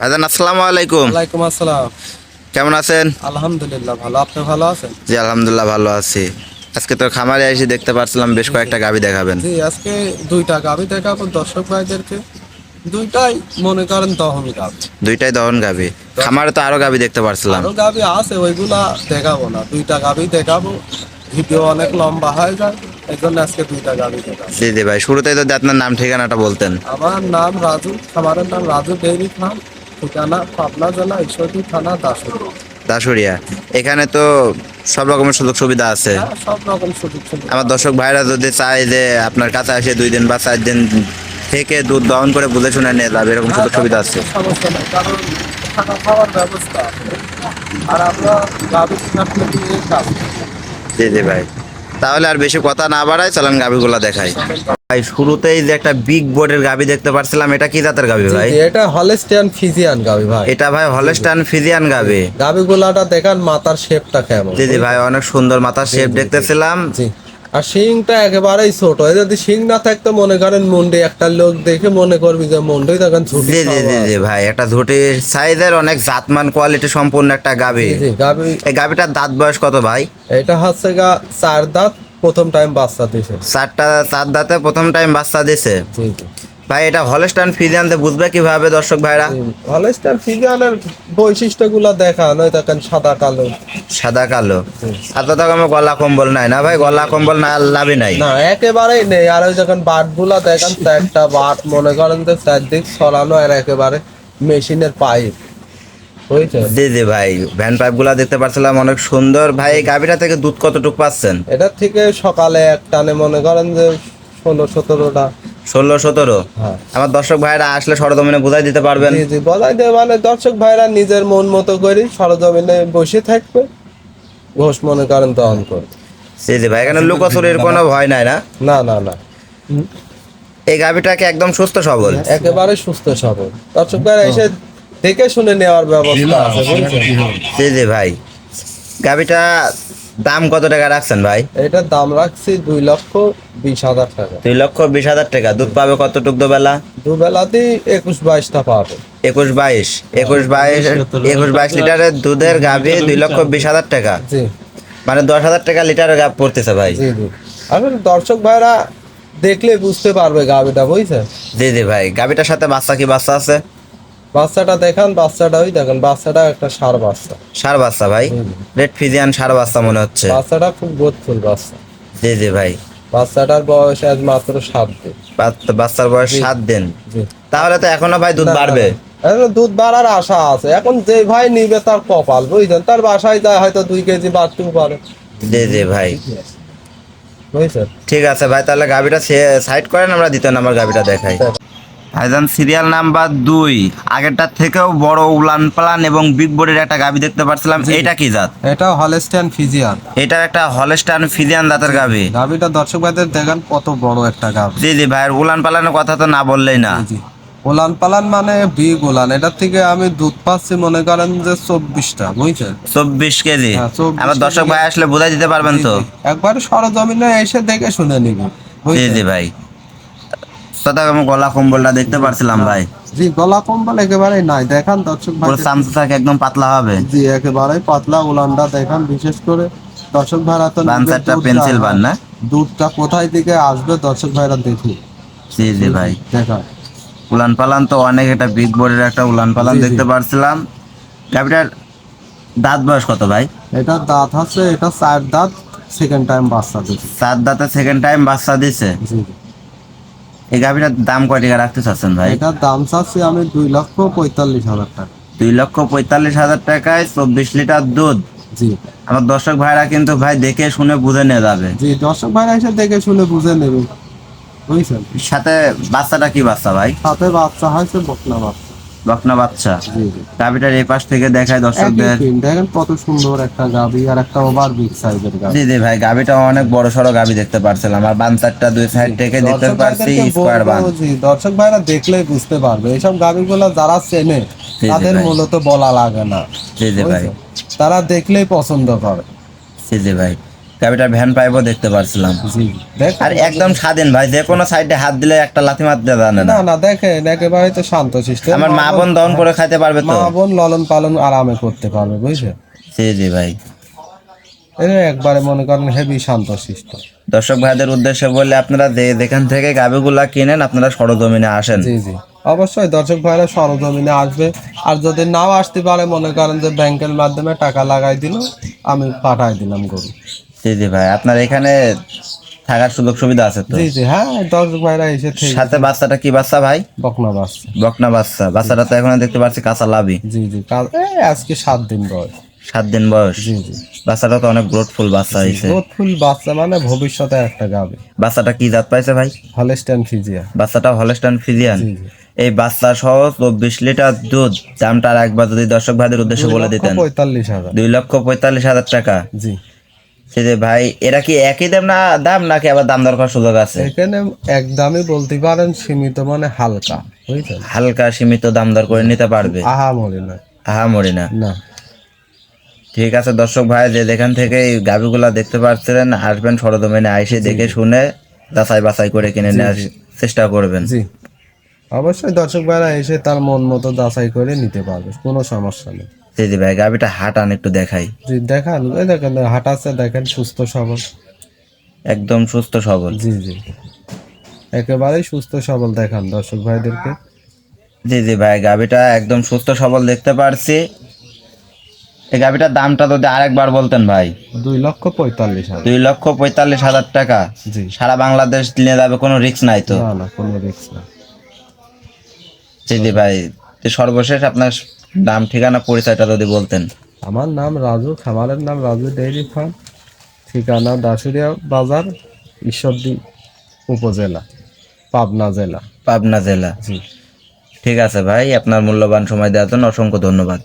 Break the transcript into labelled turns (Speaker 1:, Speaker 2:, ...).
Speaker 1: ভাইজান আসসালামু আলাইকুম।
Speaker 2: ওয়ালাইকুম আসসালাম।
Speaker 1: কেমন আছেন?
Speaker 2: আলহামদুলিল্লাহ ভালো। আপনি ভালো আছেন?
Speaker 1: জি আলহামদুলিল্লাহ ভালো আছি। আজকে তো খামারে এসে দেখতে পাচ্ছিলাম বেশ কয়েকটা গাবি দেখাবেন।
Speaker 2: জি আজকে দুইটা গাবি দেখাবো দর্শক ভাইদেরকে। দুইটাই মনে করেন দহমি গাবি
Speaker 1: দুইটাই দহন গাবি খামারে তো আরও গাবি দেখতে পাচ্ছিলাম
Speaker 2: আরও গাবি আছে ওইগুলা দেখাবো না। দুইটা গাবি দেখাবো। ভিডিও অনেক লম্বা হয়ে যায় এই জন্য আজকে দুইটা গাবি
Speaker 1: জি জি ভাই শুরুতেই যদি আপনার নাম ঠিকানাটা বলতেন।
Speaker 2: আমার নাম রাজু খামারের নাম রাজু ডেইরি ফার্ম ঠিকানা পাবনা জেলা ঈশ্বরদী থানা দাসুরি
Speaker 1: দাসুরিয়া। এখানে তো সব রকমের সুযোগ সুবিধা আছে।
Speaker 2: হ্যাঁ, সব রকম সুযোগ সুবিধা।
Speaker 1: আমার দর্শক ভাইরা যদি চায় যে আপনার কাছে এসে দুই দিন বা চার দিন থেকে দুধ দহন করে বুঝে শুনে নিয়ে যাবে এরকম সুযোগ সুবিধা আছে।
Speaker 2: সমস্যা নেই কারণ থাকা খাওয়ার ব্যবস্থা আর আমরা গাভী কিনার
Speaker 1: জি জি ভাই। তাহলে আর বেশি কথা না বাড়াই চলেন গাভিগুলো দেখাই। ভাই শুরুতেই যে একটা বিগ বোর্ডের গাবি দেখতে পাচ্ছিলাম এটা কি জাতের গাবি ভাই?
Speaker 2: এটা হলস্টিয়ান ফিজিয়ান গাভী ভাই।
Speaker 1: এটা ভাই হলস্টিয়ান ফিজিয়ান গাবি
Speaker 2: গাভী। গুলাটা দেখান মাথার শেপটা কেমন।
Speaker 1: জি জি ভাই অনেক সুন্দর মাথার শেপ দেখতেছিলাম।
Speaker 2: জি। আর শিংটা একেবারেই ছোট। যদি শিং না থাকতো মনে করেন মুন্ডে একটা লোক দেখে মনে করবি যে মন্ডে তখন ছুটি
Speaker 1: জি জি জি জি ভাই একটা ঝুটি সাইজের অনেক জাতমান কোয়ালিটি সম্পূর্ণ একটা গাবি
Speaker 2: গাবি
Speaker 1: এই গাবিটার দাঁত বয়স কত ভাই?
Speaker 2: এটা হচ্ছে গা চার দাঁত প্রথম টাইম বাচ্চা দিছে।
Speaker 1: চারটা চার দাঁতে প্রথম টাইম বাচ্চা দিছে?
Speaker 2: জি।
Speaker 1: ভাই এটা হলস্টান ফিজিয়ানতে বুঝবে কীভাবে দর্শক ভাইরা?
Speaker 2: হলেস্টিয়ান ফিজিয়ানের বৈশিষ্ট্যগুলো দেখা নয় তখন সাদা কালো।
Speaker 1: সাদা কালো। এত তো আমার গলা কম্বল নাই না ভাই? গলা কম্বল না লাভই নাই।
Speaker 2: না একেবারেই নেই। আর ওই যখন বাটগুলা দেখেন তো একটা বাট মনে করেন যে চারদিক ছড়ানো আর একেবারে মেশিনের পাইপ।
Speaker 1: জি জি ভাই ভ্যান পাইপগুলা দেখতে পাচ্ছিলাম অনেক সুন্দর। ভাই এই থেকে দুধ কতটুকু পাচ্ছেন?
Speaker 2: এটার থেকে সকালে এক টানে মনে করেন যে ষোলো সতেরোটা
Speaker 1: ষোলো সতেরো?
Speaker 2: হ্যাঁ।
Speaker 1: আমার দর্শক ভাইরা আসলে সরজমিনে বুঝাই দিতে পারবেন।
Speaker 2: জি জি বলাই দে মানে দর্শক ভাইরা নিজের মন মতো করি সরজমিনে বসে থাকবে। ঘোষ মনে করেন তো অন করবে।
Speaker 1: জি জি ভাই এখানে লুকোচুরির কোনো ভয় নাই না?
Speaker 2: না না না।
Speaker 1: এই গাবিটাকে একদম সুস্থ সবল।
Speaker 2: একেবারে সুস্থ সবল। দর্শক ভাইরা এসে দেখে শুনে নেওয়ার ব্যবস্থা আছে
Speaker 1: জি জি ভাই। গাবিটা দাম কত টাকা রাখছেন ভাই?
Speaker 2: এটার দাম রাখছি দুই লক্ষ বিশ হাজার টাকা।
Speaker 1: দুই লক্ষ বিশ হাজার টাকা। দুধ পাবে কতটুক বেলা
Speaker 2: দুবেলাতেই একুশ বাইশটা পাবে।
Speaker 1: একুশ বাইশ। একুশ বাইশ একুশ বাইশ লিটারের দুধের গাভি দুই লক্ষ বিশ হাজার টাকা। মানে দশ হাজার টাকা লিটারের গাভ পড়তেছে ভাই।
Speaker 2: আসলে দর্শক ভাইরা দেখলে বুঝতে পারবে গাবিটা বুঝছেন?
Speaker 1: জি জি ভাই। গাভিটার সাথে বাচ্চা কি বাচ্চা আছে?
Speaker 2: বাচ্চাটা দেখান বাচ্চাটা ওই দেখেন বাচ্চাটা একটা সার বাচ্চা।
Speaker 1: সার বাচ্চা ভাই? রেড ফিজিয়ান সার বাচ্চা মনে হচ্ছে।
Speaker 2: বাচ্চাটা খুব বোধফুল বাচ্চা।
Speaker 1: জি জি ভাই।
Speaker 2: বাচ্চাটার বয়স আজ মাত্র সাত দিন।
Speaker 1: বাচ্চার বয়স সাত দিন। তাহলে তো এখনও ভাই দুধ বাড়বে।
Speaker 2: দুধ বাড়ার আশা আছে। এখন যে ভাই নিবে তার কপাল বুঝছেন তার বাসায় যায় হয়তো দুই কেজি বাড়তেও পারে।
Speaker 1: জি জি ভাই। ঠিক আছে ভাই তাহলে গাভিটা সাইড করেন আমরা দ্বিতীয় নাম্বার গাভিটা দেখাই। ভাইজান সিরিয়াল নাম্বার দুই। আগেরটার থেকেও বড় উলান পালান এবং বিগ বোর্ডের একটা গাভি দেখতে পাচ্ছিলাম এটা কি জাত?
Speaker 2: এটা হলেস্টিয়ান ফিজিয়ান
Speaker 1: এটা একটা হলস্টান ফিজিয়ান দাঁতের গাভি
Speaker 2: গাভিটা দর্শক ভাইদের দেখেন কত বড় একটা গাভি
Speaker 1: জি জি ভাইয়ের উলান পালানের কথা তো না বললেই না।
Speaker 2: ওলান পালান মানে বিগ ওলান এটার থেকে আমি দুধ পাচ্ছি মনে করেন যে চব্বিশটা বুঝছেন?
Speaker 1: চব্বিশ কেজি।
Speaker 2: হ্যাঁ, 24
Speaker 1: আমার দর্শক ভাই আসলে বোঝাই দিতে পারবেন তো?
Speaker 2: একবার সরজমিনে এসে দেখে শুনে নিবি।
Speaker 1: জি জি ভাই। সাদা আমি গলা কম্বলটা দেখতে পারছিলাম ভাই।
Speaker 2: জি গলা কম্বল একেবারে নাই। দেখান দর্শক ভাই
Speaker 1: চামচা থাকে একদম পাতলা হবে।
Speaker 2: জি একেবারে পাতলা উলানটা দেখান বিশেষ করে দর্শক ভাইরা তো
Speaker 1: বান
Speaker 2: নিজের
Speaker 1: চারটা
Speaker 2: দুধটা-
Speaker 1: পেন্সিল বান না?
Speaker 2: দুধটা কোথায় থেকে আসবে দর্শক ভাইরা দেখি
Speaker 1: জি জি ভাই।
Speaker 2: দেখান।
Speaker 1: উলান পালান তো অনেক এটা বিগ বোর্ডের একটা উলান পালান। দেখতে পারছিলাম। গাভিটার দাঁত বয়স কত ভাই?
Speaker 2: এটা দাঁত আছে এটা চার দাঁত সেকেন্ড টাইম বাচ্চা দিচ্ছে
Speaker 1: সাত দাঁতে সেকেন্ড টাইম বাচ্চা দিছে।
Speaker 2: জি।
Speaker 1: এই গাভিটার দাম কয় টাকা রাখতে চাচ্ছেন ভাই?
Speaker 2: এটার দাম চাচ্ছি আমি দুই লক্ষ পঁয়তাল্লিশ হাজার টাকা।
Speaker 1: দুই লক্ষ পঁয়তাল্লিশ হাজার টাকায় চব্বিশ লিটার দুধ?
Speaker 2: জি।
Speaker 1: আমার দর্শক ভাইরা কিন্তু ভাই দেখে শুনে বুঝে নিয়ে যাবে।
Speaker 2: জি দর্শক ভাইরা এসে দেখে শুনে বুঝে নেবে। বুঝছেন?
Speaker 1: সাথে বাচ্চাটা কি বাচ্চা ভাই?
Speaker 2: সাথে বাচ্চা হয়েছে বকনা বাচ্চা।
Speaker 1: বকনা বাচ্চা গাভিটার এই পাশ থেকে দেখায় দর্শকদের।
Speaker 2: দেখেন কত সুন্দর একটা গাভি আর একটা ওভার বিগ সাইজের গাভি।
Speaker 1: জি জি ভাই গাভিটা অনেক বড় সড়ো গাভি দেখতে পারছিলাম। আর বান চারটা দুই সাইড থেকে দেখতে পারছি
Speaker 2: ভাইদেরকে
Speaker 1: বান
Speaker 2: দর্শক ভাইরা দেখলেই বুঝতে পারবে এইসব গাভিগুলো যারা চেনে তাদের মূলত বলা লাগে না।
Speaker 1: জি জি ভাই।
Speaker 2: তারা দেখলেই পছন্দ করে।
Speaker 1: জি জি ভাই। গাভিটার ভ্যান পাইপও দেখতে পারছিলাম।
Speaker 2: দেখ
Speaker 1: আর একদম স্বাধীন ভাই যে কোনো সাইডে হাত দিলে একটা লাথি মারতে জানে না।
Speaker 2: না দেখেন একেবারে তো শান্ত সিস্টেম।
Speaker 1: আমার মা বোন দহন করে খাইতে পারবে তো।
Speaker 2: মা বোন লালন পালন আরামে করতে পারবে বুঝছে
Speaker 1: জি জি ভাই।
Speaker 2: একবারে মনে করেন হেভি শান্ত সিস্টেম।
Speaker 1: দর্শক ভাইদের উদ্দেশ্যে বললে আপনারা যে যেখান থেকে গাভিগুলা কিনেন আপনারা সরজমিনে আসেন।
Speaker 2: জি জি। অবশ্যই দর্শক ভাইরা সরজমিনে আসবে। আর যদি নাও আসতে পারে মনে করেন যে ব্যাংকের মাধ্যমে টাকা লাগাই দিল আমি পাঠাই দিলাম গরু।
Speaker 1: জি জি ভাই। আপনার এখানে থাকার সুযোগ সুবিধা আছে তো?
Speaker 2: জি জি। হ্যাঁ দর্শক ভাইরা এসে
Speaker 1: সাথে বাচ্চাটা কি বাচ্চা ভাই?
Speaker 2: বকনা বাসছে
Speaker 1: বকনা বাচ্চা। বাচ্চাটা তো এখন দেখতে পাচ্ছি কাঁচা লাভি।
Speaker 2: জি জি। আজকে সাত দিন বয়স।
Speaker 1: সাত দিন বয়স।
Speaker 2: জি জি।
Speaker 1: বাচ্চাটা তো অনেক গ্রোথফুল বাচ্চা হয়েছে।
Speaker 2: রোদ ফুল বাচ্চা মানে ভবিষ্যতে একটা গাবে।
Speaker 1: বাচ্চাটা কি জাত পাইছে ভাই?
Speaker 2: হলেস্টাইন ফিজিয়া
Speaker 1: বাচ্চাটা হলস্টান ফিজিয়ান? এই বাচ্চা সহ চব্বিশ লিটার দুধ দামটা একবার যদি দর্শক ভাইদের উদ্দেশ্যে বলে দিতেন।
Speaker 2: পঁয়তাল্লিশ হাজার।
Speaker 1: দুই লক্ষ পঁয়তাল্লিশ হাজার টাকা।
Speaker 2: জি।
Speaker 1: সে যে ভাই এরা কি একই দাম না দাম নাকি আবার দাম দরকার সুযোগ আছে?
Speaker 2: এখানে একদমই বলতে পারেন সীমিত মানে হালকা বুঝছেন?
Speaker 1: হালকা সীমিত দাম দর করে নিতে পারবে?
Speaker 2: আহা মরি না।
Speaker 1: আহা মরি না।
Speaker 2: না।
Speaker 1: ঠিক আছে দর্শক ভাই যে যেখান থেকে এই গাভিগুলা দেখতে পাচ্ছিলেন আসবেন সরজমিনে আইসে দেখে শুনে যাচাই বাছাই করে কিনে নেওয়ার চেষ্টা করবেন।
Speaker 2: জি। অবশ্যই দর্শক ভাইরা এসে তার মন মতো যাচাই করে নিতে পারবে কোনো সমস্যা নেই।
Speaker 1: জি জি ভাই গাভিটা হাটান একটু দেখাই।
Speaker 2: জি দেখান এই দেখেন হাঁটাচ্ছে দেখেন সুস্থ সবল।
Speaker 1: একদম সুস্থ সবল।
Speaker 2: জি জি। একেবারেই সুস্থ সবল দেখান দর্শক ভাইদেরকে।
Speaker 1: জি জি ভাই গাভিটা একদম সুস্থ সবল দেখতে পারছি। এই গাভিটার দামটা যদি আরেকবার বলতেন ভাই।
Speaker 2: দুই লক্ষ পঁয়তাল্লিশ হাজার।
Speaker 1: দুই লক্ষ পঁয়তাল্লিশ হাজার টাকা।
Speaker 2: জি।
Speaker 1: সারা বাংলাদেশ নিয়ে যাবে কোনো রিস্ক নাই তো?
Speaker 2: না না কোনো রিস্ক না
Speaker 1: জি জি ভাই সর্বশেষ আপনার নাম ঠিকানা পরিচয়টা যদি বলতেন।
Speaker 2: আমার নাম রাজু খামারের নাম রাজু ডেইরি ফার্ম। ঠিকানা দাসুরিয়া বাজার ঈশ্বরদী উপজেলা পাবনা জেলা।
Speaker 1: পাবনা জেলা।
Speaker 2: জি।
Speaker 1: ঠিক আছে ভাই আপনার মূল্যবান সময় দেওয়ার জন্য অসংখ্য ধন্যবাদ।